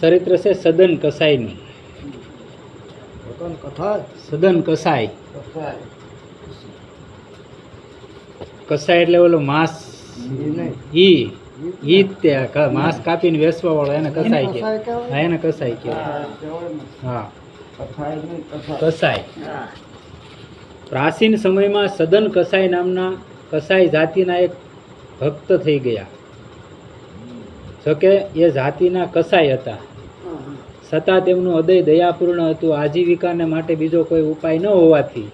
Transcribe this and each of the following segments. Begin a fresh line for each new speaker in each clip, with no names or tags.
ચરિત્ર છે સદન કસાઈનું. સદન કસાઈ?
કસાય
કસાઈ. એટલે ઓલો માંસ.
ઈ
ઈ. ઈ તે માંસ કાપીને વેસવા વાળો એને કસાઈ કે હા એને કસાઈ કે હા. કસાઈ પ્રાચીન સમયમાં સદન કસાઈ નામના કસાઈ જાતિના એક ભક્ત થઈ ગયા. જોકે એ જાતિના કસાઈ હતા. છતાં તેમનું હૃદય દયાપૂર્ણ હતું આજીવિકાને માટે બીજો કોઈ ઉપાય ન હોવાથી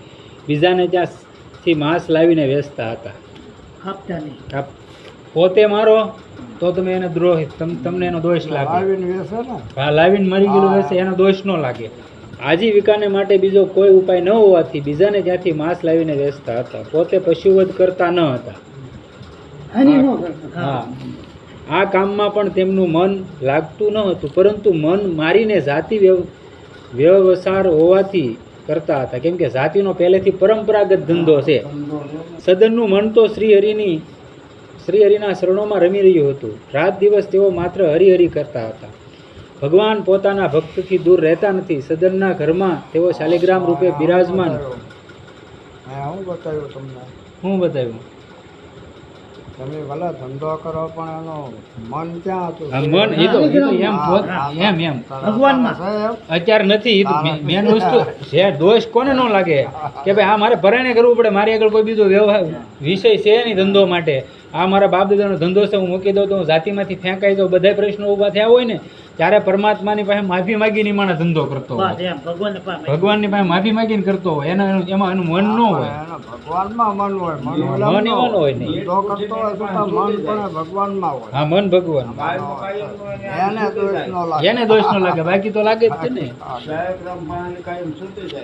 બીજાને ત્યાંથી માંસ લાવીને વેચતા હતા. પોતે મારો તો તમે એને દ્રોહ તમ- તમને એનો દોષ લાગે. હા લાવીને મરી ગયેલું હશે એનો દોષ ન લાગે. આજીવિકાને માટે બીજો કોઈ ઉપાય ન હોવાથી બીજાને ત્યાંથી માંસ લાવીને વેચતા હતા. પોતે પશુવધ કરતા ન હતા. હા. આ કામમાં પણ તેમનું મન લાગતું ન હતું પરંતુ મન મારીને જાતિ વ્યવ વ્યવસાર હોવાથી કરતા હતા. કેમ કે જાતિનો પહેલેથી પરંપરાગત ધંધો છે. સદનનું મન તો શ્રીહરિની શ્રીહરિના શરણોમાં રમી રહ્યું હતું. રાત દિવસ તેઓ માત્ર હરિહરિ કરતા હતા. ભગવાન પોતાના ભક્તથી દૂર રહેતા નથી. સદનના ઘરમાં તેઓ શાલિગ્રામ રૂપે બિરાજમાન.
હું બતાવ્યું તમને.
હું બતાવ્યું?
તમે ભલે ધંધો કરો પણ એનો મન ક્યાં હતું?
મન એ તો એમ એમ એમ.
ભગવાનમાં.
અત્યારે નથી મેન વસ્તુ જે દોષ કોને ન લાગે? કે ભાઈ આ મારે ભરાણે કરવું પડે મારી આગળ કોઈ બીજો વ્યવહાર વિષય છે નહીં ધંધો માટે. આ મારા બાપ દાદાનો ધંધો છે હું મૂકી દઉં તો હું જાતિમાંથી ફેંકાઈ દઉં બધા પ્રશ્નો ઊભા થયા હોય ને ત્યારે પરમાત્માની પાસે માફી માગીને માણસ ધંધો કરતો હોય. ભગવાનની પાસે માફી માગીને કરતો હોય. એના એમાં એનું મન ન હોય.
એના ભગવાનમાં મન હોય. મન
એમાં હોય નહીં.
ધંધો કરતો હોય મન પણ ભગવાનમાં હોય.
હા મન ભગવાન.
એને દોષ ન લાગે.
બાકી તો લાગે જ છે ને.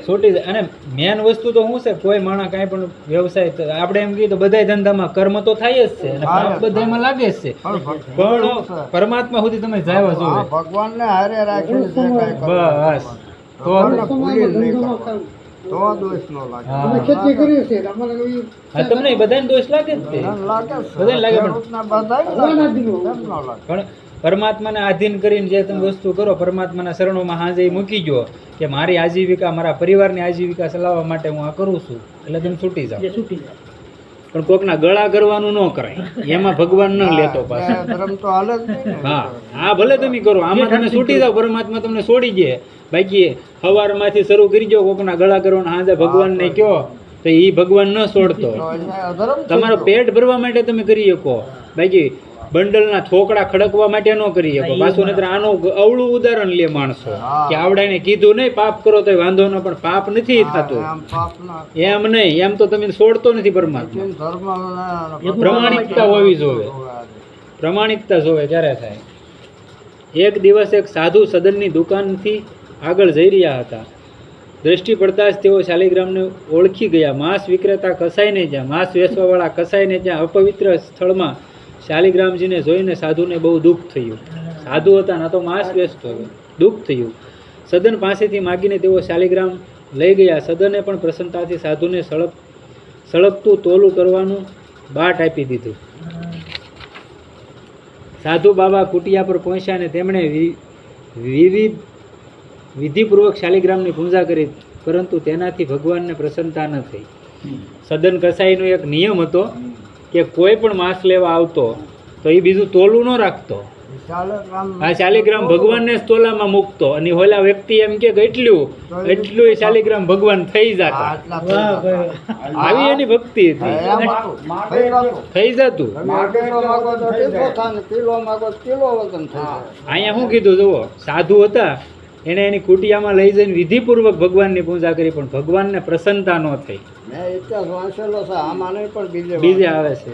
છૂટી જાય. અને મેન વસ્તુ તો શું છે? કોઈ માણસ કાંઈ પણ વ્યવસાય આપણે એમ કહીએ તો બધા ધંધામાં કર્મ તો થાય જ છે. અને લાગે જ છે.
પણ
પરમાત્મા સુધી તમે જાવા.
હા, ભગવાનને હારે રાખીને જે કાંઈ
બસ. તો
ભૂલી નહીં તો દોષ નો લાગે.
હા. હા તમને બધાને દોષ લાગે જ તે?
લાગે છે.
બધાને લાગે પણ-
બધાને લાગે.
પણ પરમાત્માને આધીન કરીને જે તમે વસ્તુ કરો પરમાત્માના શરણોમાં હાજે મૂકી ગયો કે મારી આજીવિકા મારા પરિવારની આજીવિકા ચલાવવા માટે હું આ કરું છું. એટલે તમે છૂટી જાઓ. પણ કોકના ગળા કરવાનું ન કરાય. એમાં ભગવાન ન લેતો પાછો.
ધર્મ તો હાલ જ
હા હા ભલે તમે કરો. આમાં તમે છૂટી જાઓ પરમાત્મા તમને છોડી દે. બાકી હવારમાંથી શરૂ કરી દો કોકના ગળા કરવાના હાજે ભગવાનને કયો તો એ ભગવાન ન છોડતો. તમારો પેટ ભરવા માટે તમે કરી શકો. બાકી બંડલના થોકડા ખડકવા માટે ન કરી શકો. પાછું નહીતર આનું અવળું ઉદાહરણ લે માણસો. કે આવડાને કીધું નહીં પાપ કરો તો વાંધો ન પણ પાપ નથી થતું. એમ નહીં એમ તો તમે છોડતો નથી પરમાત્મા. પ્રમાણિકતા હોવી જોવે પ્રમાણિકતા જોવે ક્યારે થાય? એક દિવસ એક સાધુ સદનની દુકાનથી આગળ જઈ રહ્યા હતા. દ્રષ્ટિ પડતા જ તેઓ શાલિગ્રામને ઓળખી ગયા. માંસ વિક્રેતા કસાઈને જ્યાં માંસ વેચવાવાળા કસાઈને જ્યાં અપવિત્ર સ્થળમાં શાલિગ્રામજીને જોઈને સાધુને બહુ દુઃખ થયું. સાધુ હતા ના તો માંસ વ્યસ્ત હતો. દુઃખ થયું. સદન પાસેથી માગીને તેઓ શાલિગ્રામ લઈ ગયા. સદને પણ પ્રસન્નતાથી સાધુને સળગ સળગતું તોલું કરવાનું બાટ આપી દીધું. સાધુ બાબા કુટિયા પર પહોંચ્યા અને તેમણે વિવિધ વિધિપૂર્વક શાલિગ્રામની પૂજા કરી પરંતુ તેનાથી ભગવાનને પ્રસન્નતા ન થઈ. સદન કસાઈનો એક નિયમ હતો કે કોઈ પણ માસ લેવા આવતો તો એ બીજું તોલું ન રાખતો. આ શાલિગ્રામ ભગવાનને જ તોલામાં મૂકતો. અને ઓલા વ્યક્તિ એમ કે એટલું એટલું એ શાલિગ્રામ ભગવાન થઈ જતા. આવી એની ભક્તિ હતી. થઈ જતું.
કિલો માગો તો કિલો વજન થઈ જાય.
અહીંયા શું કીધું જુઓ. સાધુ હતા. એણે એની કુટિયામાં લઈ જઈને વિધિપૂર્વક ભગવાનની પૂજા કરી પણ ભગવાનને પ્રસન્નતા ન થઈ.
બીજે
બીજે આવે છે.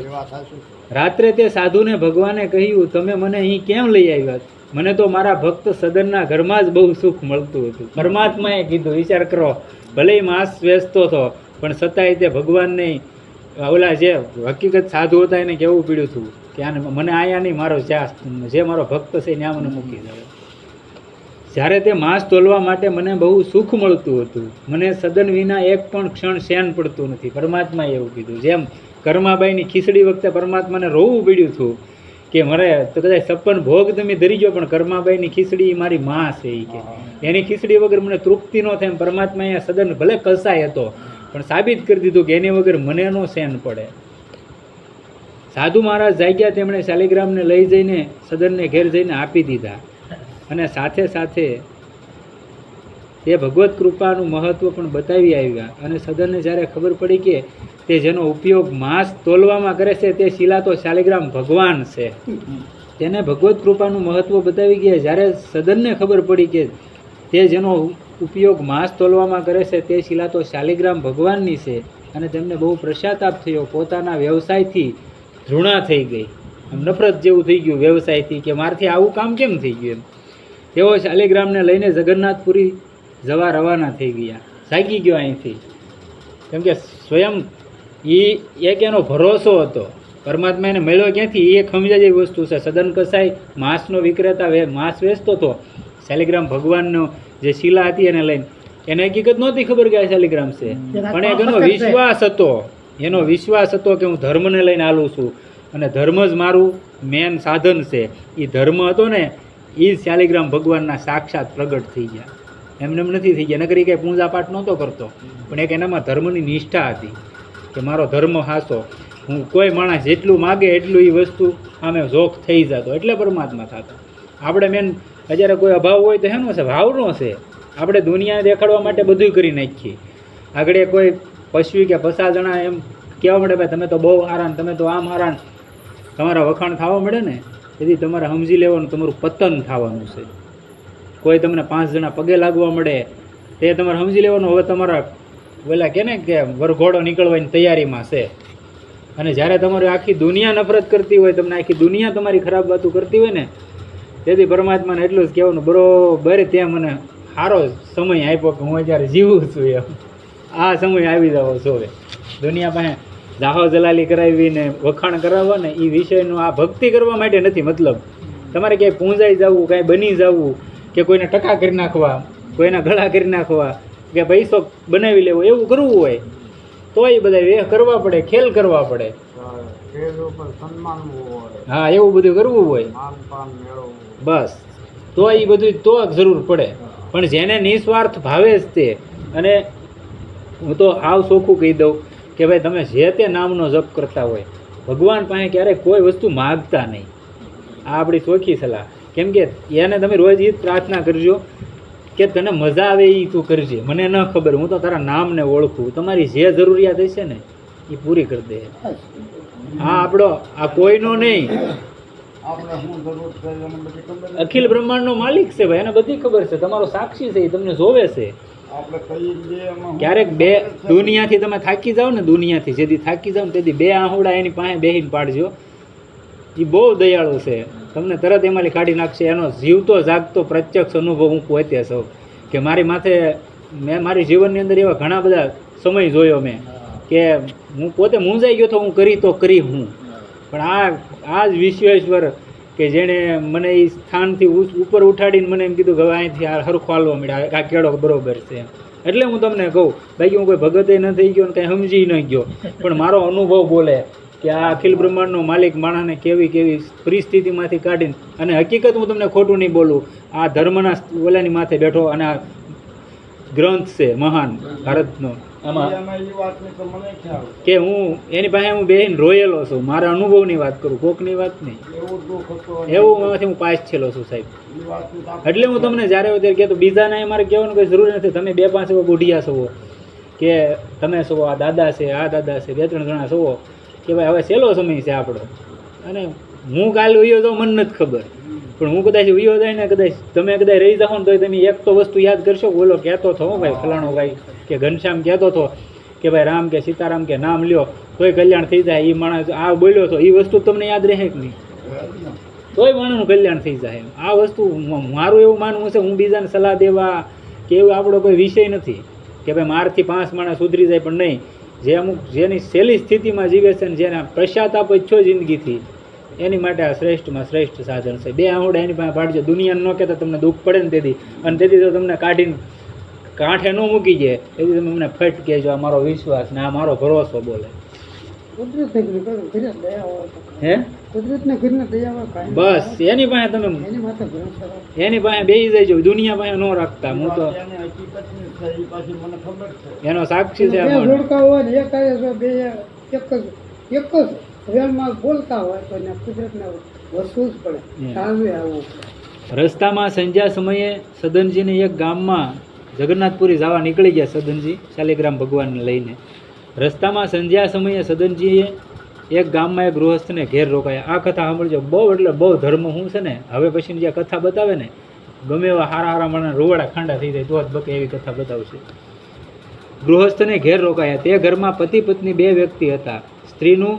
રાત્રે તે સાધુને ભગવાને કહ્યું તમે મને અહીં કેમ લઈ આવ્યા? મને તો મારા ભક્ત સદનના ઘરમાં જ બહુ સુખ મળતું હતું. પરમાત્માએ કીધું વિચાર કરો ભલે માસ વેચતો હતો પણ છતાંય તે ભગવાનને ઓલા જે હકીકત સાધુ હતા એને કેવું પીડ્યું હતું કે આને મને આયા નહીં મારો જ્યાં જે મારો ભક્ત છે ત્યાં મને મૂકી દે. જ્યારે તે માંસ તોલવા માટે મને બહુ સુખ મળતું હતું. મને સદન વિના એક પણ ક્ષણ શેન પડતું નથી. પરમાત્માએ એવું કીધું. જેમ કર્માબાઈની ખીચડી વખતે પરમાત્માને રોવું પડ્યું હતું કે મારે તો કદાચ સપન ભોગ તમે ધરી ગયો પણ કર્માબાઈની ખીચડી મારી માં છે એ કે. એની ખીચડી વગર મને તૃપ્તિ ન થાય પરમાત્મા અહીંયા સદન ભલે કસાય હતો પણ સાબિત કરી દીધું કે એની વગર મને નો સેન પડે. સાધુ મહારાજ જાગ્યા તેમણે શાલિગ્રામને લઈ જઈને સદનને ઘેર જઈને આપી દીધા. અને સાથે સાથે તે ભગવત કૃપાનું મહત્વ પણ બતાવી આવ્યા. અને સદનને જ્યારે ખબર પડી કે તે જેનો ઉપયોગ માંસ તોલવામાં કરે છે, તે શિલા તો શાલિગ્રામ ભગવાન છે. તેને ભગવત કૃપાનું મહત્વ બતાવી ગયા. જ્યારે સદનને ખબર પડી કે તે જેનો ઉપયોગ માંસ તોલવામાં કરે છે, તે શિલા તો શાલિગ્રામ ભગવાનની છે. અને તેમને બહુ પશ્ચાતાપ થયો. પોતાના વ્યવસાયથી ધૃણા થઈ ગઈ. નફરત જેવું થઈ ગયું વ્યવસાયથી કે મારથી આવું કામ કેમ થઈ ગયું એમ? તેઓ શાલિગ્રામને લઈને જગન્નાથપુરી જવા રવાના થઈ ગયા. જાગી ગયો અહીંથી. કેમ કે સ્વયં એ એક એનો ભરોસો હતો. પરમાત્મા એને મળ્યો ક્યાંથી? એ ખમજા જેવી વસ્તુ છે. સદન કસાઈ માંસનો વિક્રેતા વે માંસ વેચતો હતો. શાલિગ્રામ ભગવાનનો જે શિલા હતી એને લઈને. એને હકીકત નહોતી ખબર કે આ શાલિગ્રામ છે. પણ એક એનો વિશ્વાસ હતો. એનો વિશ્વાસ હતો કે હું ધર્મને લઈને આલું છું. અને ધર્મ જ મારું મેન સાધન છે. એ ધર્મ હતો ને એ શાલિગ્રામ ભગવાનના સાક્ષાત પ્રગટ થઈ ગયા. એમને એમ નથી થઈ ગયા. નકરી કંઈ પૂજા પાઠ નહોતો કરતો. પણ એક એનામાં ધર્મની નિષ્ઠા હતી કે મારો ધર્મ હાસો. હું કોઈ માણસ જેટલું માગે એટલું એ વસ્તુ આમે જોખ થઈ જતો. એટલે પરમાત્મા થતો. આપણે મેન અત્યારે કોઈ અભાવ હોય તો હેનો છે ભાવનો છે. આપણે દુનિયા દેખાડવા માટે બધું કરી નાખીએ. આગળ કોઈ પશુ કે પસા જણા એમ કહેવા મળે ભાઈ, તમે તો બહુ આરાન તમે તો આમ આરાન તમારા વખાણ થવા મળે ને? તેથી તમારે સમજી લેવાનું, તમારું પતન થવાનું છે. કોઈ તમને પાંચ જણા પગે લાગવા મળે, તે તમારે સમજી લેવાનું, હવે તમારા ઓલા કે ને કે વરઘોડો નીકળવાની તૈયારીમાં છે. અને જ્યારે તમારી આખી દુનિયા નફરત કરતી હોય, તમને આખી દુનિયા તમારી ખરાબ વાતો કરતી હોય ને, તેથી પરમાત્માને એટલું જ કહેવાનું, બરોબર, ત્યાં મને સારો સમય આપ્યો કે હું અત્યારે જીવું છું એમ. આ સમય આવી જવો જોવે દુનિયા પાસે દાહો જલાલી કરાવીને વખાણ કરાવવા ને એ વિષયનું આ ભક્તિ કરવા માટે નથી મતલબ. તમારે ક્યાંય પૂંજાઈ જવું કાંઈ બની જવું, કે કોઈને ટકા કરી નાખવા, કોઈના ગળા કરી નાખવા, કે પૈસો બનાવી લેવો, એવું કરવું હોય તો એ બધા વેહ કરવા પડે, ખેલ કરવા પડે. હા, એવું બધું કરવું હોય. બસ. તો એ બધું, તો જરૂર પડે. પણ જેને નિસ્વાર્થ ભાવે જ તે. અને હું તો આવ સોખું કહી દઉં કે ભાઈ તમે જે તે નામનો જપ કરતા હોય ભગવાન પાસે ક્યારેય કોઈ વસ્તુ માગતા નહીં. આ આપણી ચોખ્ખી સલાહ. કેમ કે એને તમે રોજ એ પ્રાર્થના કરજો કે તને મજા આવે એ તું કરજે. મને ન ખબર હું તો તારા નામને ઓળખું. તમારી જે જરૂરિયાત હશે ને એ પૂરી કરી દે. હા આપણો આ કોઈનો નહીં. અખિલ બ્રહ્માંડનો માલિક છે ભાઈ એને બધી ખબર છે. તમારો સાક્ષી છે એ તમને જોવે છે. ક્યારેક બે દુનિયાથી તમે થાકી જાઓ ને, દુનિયાથી જેથી થાકી જાઓ ને, તેથી બે આહુડા એની પાસે બેહીને પાડજો. એ બહુ દયાળુ છે. તમને તરત એમાંથી કાઢી નાખશે. એનો જીવતો, જાગતો, પ્રત્યક્ષ અનુભવ હું પોતે સૌ કે મારી માથે, મેં મારી જીવનની અંદર એવા ઘણા બધા સમય જોયો મેં. કે હું પોતે મૂંઝાઈ ગયો તો હું કરી તો કરી હું. પણ આ આ જ વિશ્વેશ્વર કે જેણે મને એ સ્થાનથી ઉપર ઉઠાડીને મને એમ કીધું કે અહીંથી આ હરખો હાલવા મળ્યા. આ કેળો બરોબર છે એટલે હું તમને કહું બાકી હું કોઈ ભગતે ન થઈ ગયો ને કંઈ સમજી ન ગયો. પણ મારો અનુભવ બોલે કે આ અખિલ બ્રહ્માંડનો માલિક માણસને કેવી કેવી પરિસ્થિતિમાંથી કાઢીને, અને હકીકત હું તમને ખોટું નહીં બોલું, આ ધર્મના ઓલાની માથે બેઠો અને આ ગ્રંથ છે મહાન ભારતનો. કે હું એની પાસે હું બેહીને રોયેલો છું. મારા અનુભવની વાત કરું કોકની વાત નહીં.
એવું
એમાંથી હું પાસ છેલો છું સાહેબ. એટલે હું તમને જ્યારે અત્યારે ત્યારે કહેતો બીજાને મારે કહેવાનું કોઈ જરૂર નથી. તમે બે પાંચ બુઢિયા છો કે તમે છો આ દાદા છે આ દાદા છે બે ત્રણ જણા છો કે ભાઈ હવે છેલ્લો સમય છે આપણો. અને હું કાલે ઉયો તો મને નથી ખબર. પણ હું કદાચ ઉયો જાય ને કદાચ તમે કદાચ રહી જાઓ ને તો તમે એક તો વસ્તુ યાદ કરશો બોલો કહેતો થો ભાઈ ફલાણો ભાઈ. કે ઘનશ્યામ કહેતો હતો કે ભાઈ રામ કે સીતારામ કે નામ લ્યો, તોય કલ્યાણ થઈ જાય એ માણસ આ બોલ્યો હતો એ વસ્તુ તમને યાદ રહે કે નહીં? તોય માણસનું કલ્યાણ થઈ જાય આ વસ્તુ મારું એવું માનવું છે, હું બીજાને સલાહ દેવા કે એવું આપણો કોઈ વિષય નથી. કે ભાઈ મારથી પાંચ માણસ સુધરી જાય પણ નહીં. જે અમુક જેની સહેલી સ્થિતિમાં જીવે છે ને જેના પશ્ચાતાપ છો જિંદગીથી, એની માટે આ શ્રેષ્ઠમાં શ્રેષ્ઠ સાધન છે. બે આંગળા એની પાસે પાડજો દુનિયાને ન કહેતા તમને દુઃખ પડે ને તેથી. અને તેથી તો તમને કાઢીને કાંઠે ન મૂકી જાય એવું તમે મને ફટ કહેજો આ મારો વિશ્વાસ ને આ મારો ભરોસો બોલે. હે? બસ એની પાસે તમે
એની
પાસે બેસી જાય દુનિયા પાસે ન રાખતા હું તો
એની
સાક્ષી છે
એક જ એક જ રેલમાં બોલતા હોય તો એને કુદરતને વસવું જ પડે.
હમ.
આવવું પડે.
રસ્તામાં સંધ્યા સમયે સદનજીને એક ગામમાં જગન્નાથપુરી જવા નીકળી ગયા સદનજી, શાલિગ્રામ ભગવાનને લઈને. રસ્તામાં સંધ્યા સમયે સદનજીએ એક ગામમાં એક ગૃહસ્થને ઘેર રોકાયા. આ કથા સાંભળજો. બહુ એટલે બહુ ધર્મ હું છે ને, હવે પછીની જે કથા બતાવે ને, ગમે એવા હારા હારા મને રોવાડા ખાંડા થઈ જાય, તો જ બકે એવી કથા બતાવશે. ગૃહસ્થને ઘેર રોકાયા. તે ઘરમાં પતિ પત્ની બે વ્યક્તિ હતા. સ્ત્રીનું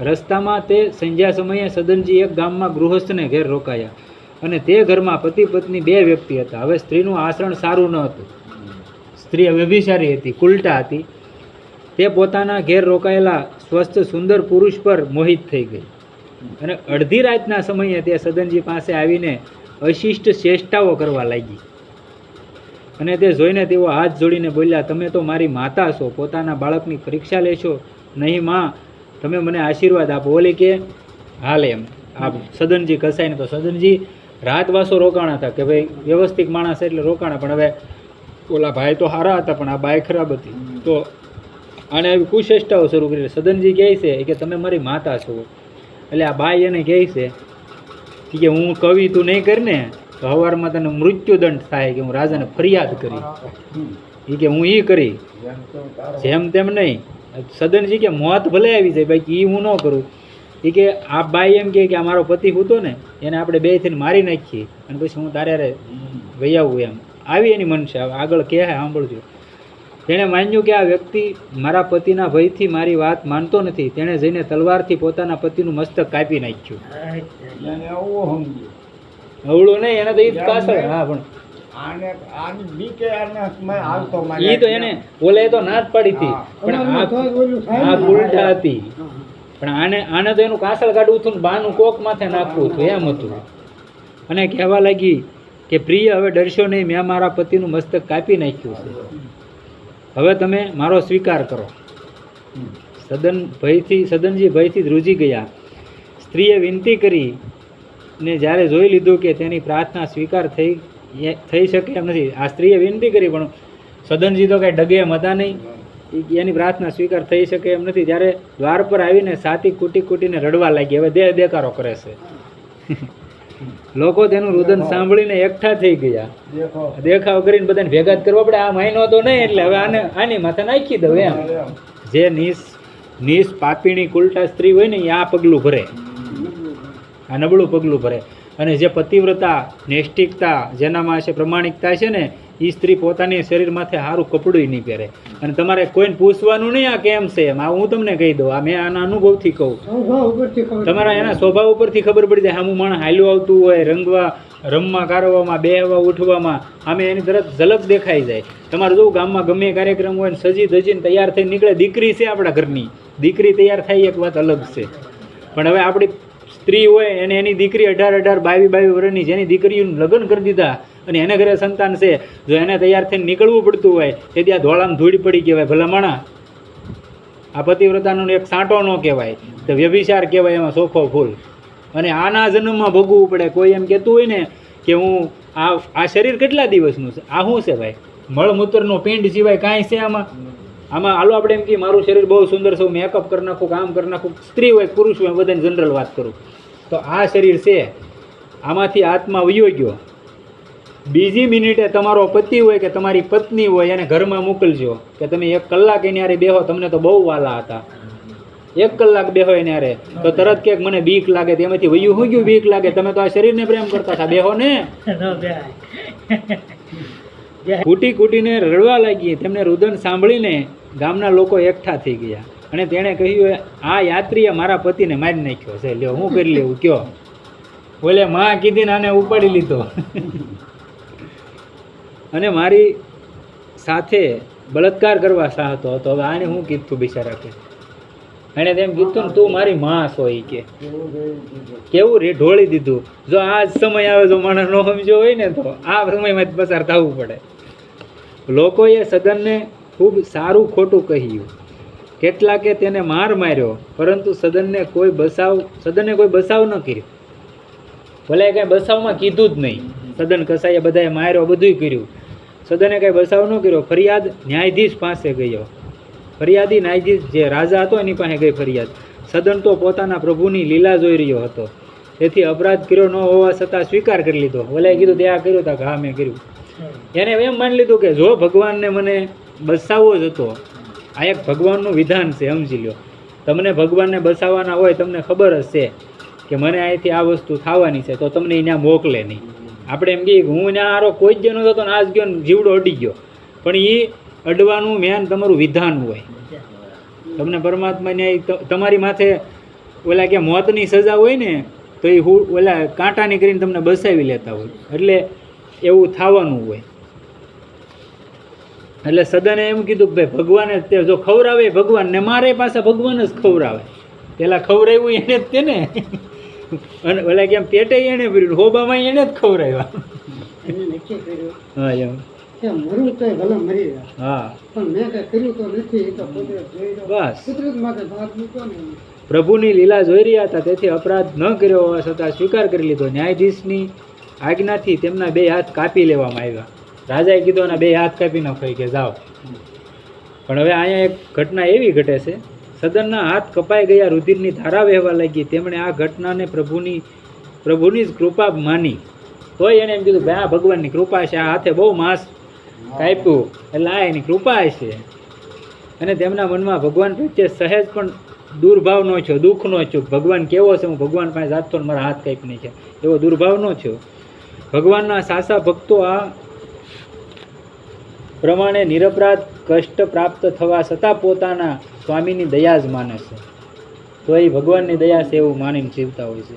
રસ્તામાં તે સંધ્યા સમયે સદનજી એક ગામમાં ગૃહસ્થને ઘેર રોકાયા. અને તે ઘરમાં પતિ પત્ની બે વ્યક્તિ હતા. હવે સ્ત્રીનું આચરણ સારું ન હતું. સ્ત્રી વ્યભિચારી હતી, કુલટા હતી. તે પોતાના ઘેર રોકાયેલા સ્વસ્થ, સુંદર પુરુષ પર મોહિત થઈ ગઈ. અને અડધી રાતના સમયે તે સદનજી પાસે આવીને અશિષ્ટ ચેષ્ટાઓ કરવા લાગી. અને તે જોઈને તેઓ હાથ જોડીને બોલ્યા, તમે તો મારી માતા છો, પોતાના બાળકની પરીક્ષા લેશો નહીં માં, તમે મને આશીર્વાદ આપો. ઓલી કે, હાલ એમ. આપ સદનજી કસાઈને તો, સદનજી રાતવાસો રોકાણા હતા કે ભાઈ વ્યવસ્થિત માણસ એટલે રોકાણા. પણ હવે ઓલા ભાઈ તો સારા હતા, પણ આ બાઈ ખરાબ હતી. તો આને આવી કુશેષ્ટાઓ શરૂ કરી. સદનજી કહે છે કે તમે મારી માતા છો. એટલે આ બાઈ એને કહે છે કે હું કવિ તું નહીં કરીને તો સવારમાં તને મૃત્યુદંડ થાય કે હું રાજાને ફરિયાદ કરી. એ કે હું એ કરી.
જેમ તેમ
નહીં. સદનજી કે મોત ભલે આવી જાય, બાકી એ હું ન કરું. એ કે આ બાઈ એમ કે અમારો પતિ હતો ને એને આપણે બે થઈને મારી નાખીએ અને પછી હું તારે વહી આવું એમ. આવી એની મન છે. આગળ કહે સાંભળજો. તેણે માન્યું કે આ વ્યક્તિ મારા પતિના ભયથી મારી વાત માનતો નથી. તેણે જઈને તલવારથી પોતાના પતિનું મસ્તક કાપી નાખ્યું. અવળું નહીં એને તો ઈ પાછળ. હા પણ. ઈ તો એને ઓલે તો ના જ પડી હતી. પણ આ. ઉલટા હતી. પણ આને આને તો એનું કાસળ કાઢવું હતું ને બાનું કોક માથે નાખવું હતું, એમ હતું. અને કહેવા લાગી કે પ્રિય, હવે ડરશો નહીં, મેં મારા પતિનું મસ્તક કાપી નાખ્યું છે. હવે તમે મારો સ્વીકાર કરો. સદન ભયથી સદનજી ભયથી ધ્રુજી ગયા. સ્ત્રીએ વિનંતી કરી ને જ્યારે જોઈ લીધું કે તેની પ્રાર્થના સ્વીકાર થઈ થઈ શકે એમ નથી. આ સ્ત્રીએ વિનંતી કરી, પણ સદનજી તો કાંઈ ડગે એમ નહીં. એની પ્રાર્થના સ્વીકાર થઈ શકે એમ નથી. જ્યારે દ્વાર પર આવીને સાતી કૂટી કૂટીને રડવા લાગી હવે દેહ દેકારો કરે છે. લોકો તેનું રુદન સાંભળીને એકઠા થઈ ગયા.
દેખો
દેખાવ કરીને બધાને ભેગા જ કરવા પડે. આ મહિનો તો નહીં એટલે હવે આને આની માથે નાખી દઉં એમ. જે નિસ નિસ પાપીણી કુલટા સ્ત્રી હોય ને એ આ પગલું ભરે. આ નબળું પગલું ભરે. અને જે પતિવ્રતા નૈષ્ઠિકતા જેનામાં છે પ્રમાણિકતા છે ને એ સ્ત્રી પોતાની શરીરમાંથી સારું કપડું નહીં પહેરે. અને તમારે કોઈને પૂછવાનું નહીં આ કેમ છે એમ. આ હું તમને કહી દઉં. આ મેં આના અનુભવથી કહું. તમારા એના સ્વભાવ ઉપરથી ખબર પડી જાય. આમું માણસ હાલ્યું આવતું હોય રંગવા રમવા કારવામાં બેહવા ઉઠવામાં આમે એની તરત ઝલક દેખાઈ જાય. તમારે જો ગામમાં ગમે કાર્યક્રમ હોય ને સજી ધજીને તૈયાર થઈને નીકળે. દીકરી છે આપણા ઘરની. દીકરી તૈયાર થાય એક વાત અલગ છે. પણ હવે આપણી સ્ત્રી હોય એને એની દીકરી અઢાર અઢાર બાવી બાવી વર્ષની જેની દીકરીઓને લગ્ન કરી દીધા અને એને ઘરે સંતાન છે. જો એને તૈયાર થઈને નીકળવું પડતું હોય તેથી આ ધોળામાં ધૂળ પડી કહેવાય, ભલા માણા. આ પતિવ્રતાનો એક સાંટો ન કહેવાય, તો વ્યભિચાર કહેવાય એમાં સોફો ફૂલ. અને આના જન્મમાં ભોગવવું પડે. કોઈ એમ કહેતું હોય ને કે હું આ આ શરીર કેટલા દિવસનું છે? આ શું છે ભાઈ? મળમૂત્રનો પિંડ સિવાય કાંઈ છે આમાં? આમાં હાલો આપણે એમ કે મારું શરીર બહુ સુંદર છે, હું મેકઅપ કરી નાખું, કામ કરી નાખું, સ્ત્રી હોય, પુરુષ હોય બધાને જનરલ વાત કરું. તો આ શરીર છે. આમાંથી આત્મા વયો ગયો. બીજી મિનિટે તમારો પતિ હોય કે તમારી પત્ની હોય એને ઘરમાં મોકલજો. કે તમે એક કલાક એની હારે બેહો તમને તો બહુ વાલા હતા. એક કલાક બેહો એને હારે. તો તરત કે મને બીક લાગે તેમાંથી વયું હું ગયું બીક લાગે? તમે તો આ શરીરને પ્રેમ કરતા હતા. બેહો ને. કૂટી કૂટીને રડવા લાગી તેમને રુદન સાંભળીને ગામના લોકો એકઠા થઈ ગયા. અને તેણે કહ્યું આ યાત્રીએ મારા પતિને મારી નાખ્યો છે. લ્યો હું કરી લેવું. કયો. બોલે માં કીધીને આને ઉપાડી લીધો. અને મારી સાથે બળાત્કાર કરવા ચાહતો હતો. હવે આને હું કીધું બિચારા કે, એણે તેમ કીધું ને, તું મારી માં છો એ કે.
કેવું
રે? ઢોળી દીધું. જો આ જ સમય આવે, જો માણસ નો સમજ્યો હોય ને, તો આ સમયમાં પસાર થવું પડે. લોકોએ સદનને ખૂબ સારું ખોટું કહ્યું. કેટલાકે તેને માર માર્યો, પરંતુ સદનને કોઈ બસાવ, સદને કોઈ બસાવ ન કર્યો. ભલે કાંઈ બસાવમાં કીધું જ નહીં. સદન કસાઈએ બધાએ માર્યો, બધુંય કર્યું. સદને કાંઈ બસાવ ન કર્યો, ફરિયાદ ન્યાયાધીશ પાસે ગયો. ફરિયાદી ન્યાયાધીશ જે રાજા હતો એની પાસે ગઈ ફરિયાદ. સદન તો પોતાના પ્રભુની લીલા જોઈ રહ્યો હતો. તેથી અપરાધ કર્યો ન હોવા છતાં સ્વીકાર કરી લીધો. ભલે કીધું, દયા કર્યું તા હા, મેં કર્યું. એને એમ માની લીધું કે જો ભગવાનને મને બસાવવો જ હતો, આ એક ભગવાનનું વિધાન છે, સમજી લ્યો. તમને ભગવાનને બસાવવાના હોય, તમને ખબર જ છે કે મને અહીંથી આ વસ્તુ થવાની છે, તો તમને અહીંયા મોકલે નહીં. આપણે એમ કહીએ કે હું ને આરો કોઈ જ જનો હતો ને આજ ગયો ને જીવડો અડી ગયો. પણ એ અડવાનું મેન તમારું વિધાન હોય. તમને પરમાત્મા ન્યાય તમારી માથે ઓલા કે મોતની સજા હોય ને, તો એ હું ઓલા કાંટાની કરીને તમને બસાવી લેતા હોય. એટલે એવું થવાનું હોય. એટલે સદને એમ કીધું કે ભાઈ ભગવાને તે જો ભગવાન ને મારે પાસે ભગવાન જ ખવડાવે. પેલા ખવડાવ્યું એને જ તે ને અને ઓલા કેમ પેટે એને ભર્યું હોબામાં એને જ ખવડાવ્યા.
એને નક્કી કર્યું.
હા એમ.
મરું તો ભલે મરી જાય.
હા.
પણ મેં કઈ કર્યું તો નથી તો કુદરત જોઈ
બસ.
કુદરત માટે ભાગ મૂકો ને
પ્રભુની લીલા જોઈ રહ્યા હતા તેથી અપરાધ ન કર્યો હોવા છતાં સ્વીકાર કરી લીધો. ન્યાયાધીશની આજ્ઞાથી તેમના બે હાથ કાપી લેવામાં આવ્યા. રાજાએ કીધું ના બે હાથ કાપી નાખો. કે જાઓ. પણ હવે અહીંયા એક ઘટના એવી ઘટે છે સદનના હાથ કપાઈ ગયા, રુધિરની ધારા વહેવા લાગી. તેમણે આ ઘટનાને પ્રભુની પ્રભુની જ કૃપા માની. તોય એણે એમ કીધું, ભાઈ, આ ભગવાનની કૃપા છે, આ હાથે બહુ માંસ કાપ્યું. એટલે આ એની કૃપા છે. અને તેમના મનમાં ભગવાન પ્રત્યે સહેજ પણ દુર્ભાવ ન છો દુઃખ ન છો ભગવાન કેવો છે? હું ભગવાન પાસે જાતો મારા હાથ કાંઈક નહીં છે. એવો દુર્ભાવ ન છો ભગવાનના સાસા ભક્તો આ પ્રમાણે નિરપરાધ કષ્ટ પ્રાપ્ત થવા છતાં પોતાના સ્વામીની દયા જ માને છે. તો એ ભગવાનની દયા છે એવું માનીને જીવતા હોય છે.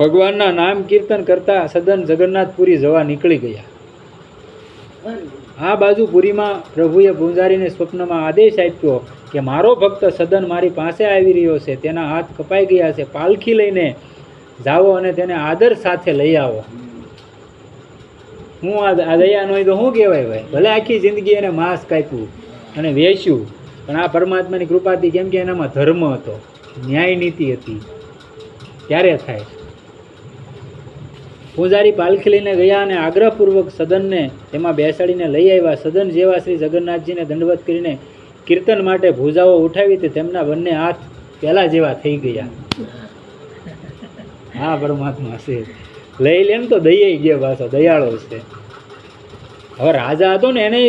ભગવાનના નામ કીર્તન કરતા સદન જગન્નાથપુરી જવા નીકળી ગયા. આ બાજુ પુરીમાં પ્રભુએ પૂંજારીને સ્વપ્નમાં આદેશ આપ્યો કે મારો ભક્ત સદન મારી પાસે આવી રહ્યો છે, તેના હાથ કપાઈ ગયા છે, પાલખી લઈને જાઓ અને તેને આદર સાથે લઈ આવો. હું આ દયા હોય તો શું કહેવાય ભાઈ? ભલે આખી જિંદગી એને માંસ કાપ્યું અને વેચ્યું. પણ આ પરમાત્માની કૃપાથી કેમ કે એનામાં ધર્મ હતો, ન્યાય નીતિ હતી, ત્યારે થાય પૂજારી પાલખી લઈને ગયા અને આગ્રહપૂર્વક સદનને તેમાં બેસાડીને લઈ આવ્યા. સદન જેવા શ્રી જગન્નાથજીને દંડવત કરીને કીર્તન માટે ભૂજાઓ ઉઠાવી તે તેમના બંને હાથ પહેલા જેવા થઈ ગયા. હા પરમાત્મા છે. લઈ લે ને તો દઈએ ગયા પાછો, દયાળો છે. હવે રાજા હતો ને એને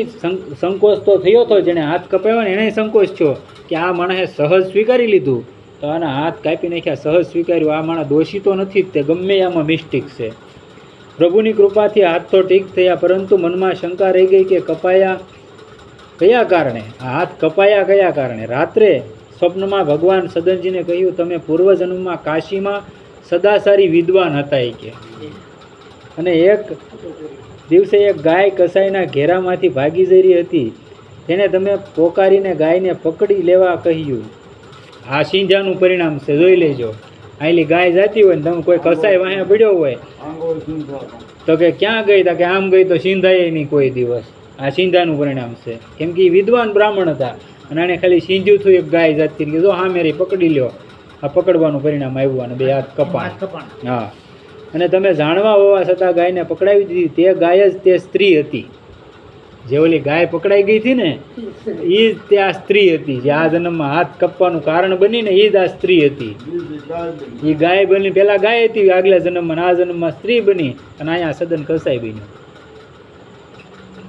સંકોચ તો થયો હતો જેને હાથ કપાયો ને એને સંકોચ થયો કે આ માણસે સહજ સ્વીકારી લીધું. તો આના હાથ કાપી નાખ્યા, સહજ સ્વીકાર્યું. આ માણસ દોષી તો નથી જ તે, ગમે આમાં મિસ્ટેક છે. પ્રભુની કૃપાથી હાથ તો ઠીક થયા, પરંતુ મનમાં શંકા રહી ગઈ કે કપાયા કયા કારણે? આ હાથ કપાયા કયા કારણે? રાત્રે સ્વપ્નમાં ભગવાન સદનજીને કહ્યું, તમે પૂર્વજન્મમાં કાશીમાં સદાસારી વિદ્વાન હતા એ કે. અને એક દિવસે એક ગાય કસાઈના ઘેરામાંથી ભાગી જઈ રહી હતી. તેને તમે પોકારીને ગાયને પકડી લેવા કહ્યું. આ સિંજાનું પરિણામ છે જોઈ લેજો. આટલી ગાય જાતી હોય ને તમે કોઈ કસાઈ વાહે પડ્યો હોય તો કે ક્યાં ગઈ તા કે આમ ગઈ તો સિંધાય નહીં કોઈ દિવસ. આ સિંધાનું પરિણામ છે. કેમ કે વિદ્વાન બ્રાહ્મણ હતા અને આને ખાલી સિંધ્યું થયું એક ગાય જાતી કીધું હા મેરી પકડી લ્યો. આ પકડવાનું પરિણામ આવ્યું અને બે હાથ કપાણ. હા. અને તમે જાણવા હોવા છતાં ગાયને પકડાવી દીધી. તે ગાય જ તે સ્ત્રી હતી. જે ઓલી ગાય પકડાઈ ગઈ હતી ને એ જ તે આ સ્ત્રી હતી. જે આ જન્મમાં હાથ કપવાનું કારણ બની ને એ જ આ સ્ત્રી હતી. એ ગાય બની, પેલા ગાય હતી, આગલા જન્મમાં આ જન્મમાં સ્ત્રી બની અને અહીંયા સદન કસાઈ બન્યું.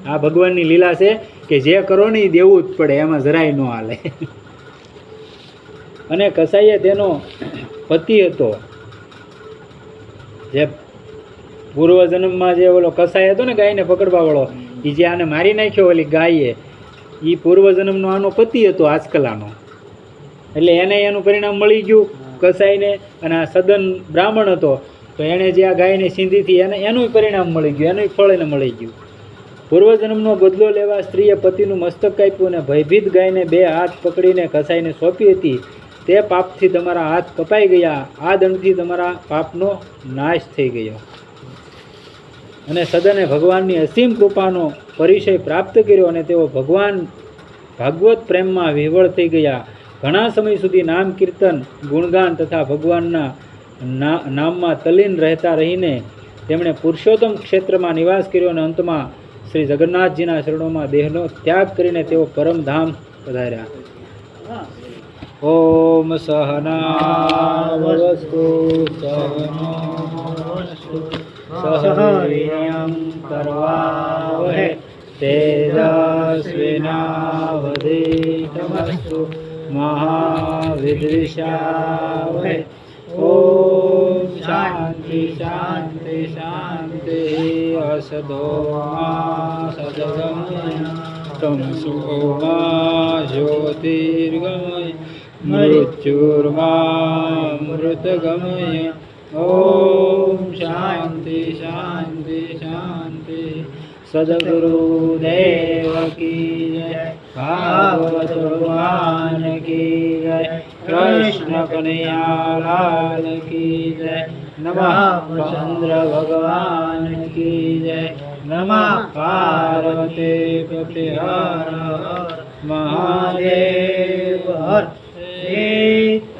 આ ભગવાનની લીલા છે કે જે કરો ને એ દેવું જ પડે, એમાં જરાય ન હાલે. અને કસાઈએ તેનો પતિ હતો. જે પૂર્વજન્મમાં જે ઓલો કસાઈ હતો ને ગાયને પકડવા વાળો એ જે આને મારી નાખ્યો ઓલી ગાયે એ પૂર્વજન્મનો આનો પતિ હતો આજકલાનો એટલે એને એનું પરિણામ મળી ગયું કસાઈને, અને આ સદન બ્રાહ્મણ હતો, તો એણે જે આ ગાયને સિંધીથી એને એનું પરિણામ મળી ગયું એનું ફળ એને મળી ગયું. પૂર્વજન્મનો બદલો લેવા સ્ત્રીએ પતિનું મસ્તક કાપ્યું અને ભયભીત ગાયને બે હાથ પકડીને કસાઈને સોંપી હતી. તે પાપથી તમારા હાથ કપાઈ ગયા. આ દંડથી તમારા પાપનો નાશ થઈ ગયો. અને સદને ભગવાનની અસીમ કૃપાનો પરિચય પ્રાપ્ત કર્યો અને તેઓ ભગવાન ભાગવત પ્રેમમાં વિહવળ થઈ ગયા. ઘણા સમય સુધી નામ, કીર્તન, ગુણગાન તથા ભગવાનના નામમાં તલીન રહેતા રહીને તેમણે પુરુષોત્તમ ક્ષેત્રમાં નિવાસ કર્યો અને અંતમાં શ્રી જગન્નાથજીના શરણોમાં દેહનો ત્યાગ કરીને તેઓ પરમધામ પધાર્યા. સહનાવસ્તુ સહનો વસ્તુ સહ વીર્યં કરવાવહે તેજસ્વિનાવધીતમસ્તુ મહાવિદ્વિષાવહે ઓમ શાંતિ શાંતિ શાંતિ અસદો મા સદગમય તમસો મા જ્યોતિર્ગમય મૃત્યુર્મા મૃતગમય ઓમ શાંતિ શાંતિ શાંતિ સદગુરુ દેવ કી જય ભાગવત ભગવાન કી જય કૃષ્ણ કનૈયા લાલ કી જય નમઃ ચંદ્ર ભગવાન કી જય નમઃ પાર્વતી હર હર મહાદેવ હર Namaste.